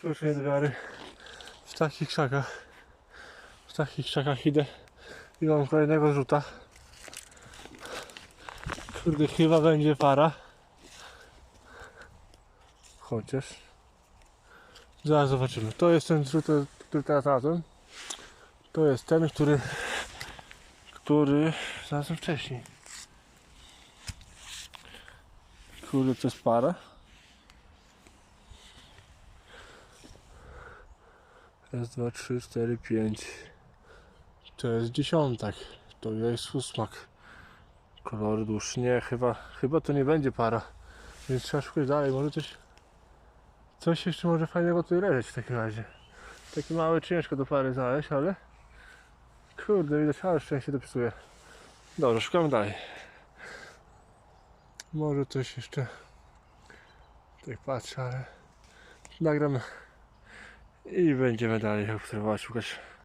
Słyszę Edgary. W takich krzakach. W takich krzakach idę. I mam kolejnego rzuta. Kurde, chyba będzie para. Chociaż. Zaraz zobaczymy. To jest ten zrzut, który teraz znalazłem. To jest ten, który który znalazłem wcześniej. Kurde, to jest para. Raz, dwa, trzy, cztery, pięć. To jest dziesiątek. To jest ósmak. Kolory dłuższe. Nie, chyba, chyba to nie będzie para. Więc trzeba szukać dalej. Może coś, coś jeszcze może fajnego tutaj leżeć w takim razie. Takie małe ciężko do pary znaleźć, ale kurde, widać, ale szczęście to psuje. Dobrze, szukamy dalej. Może coś jeszcze. Tak patrzę, ale nagram i będziemy dalej obserwować, szukać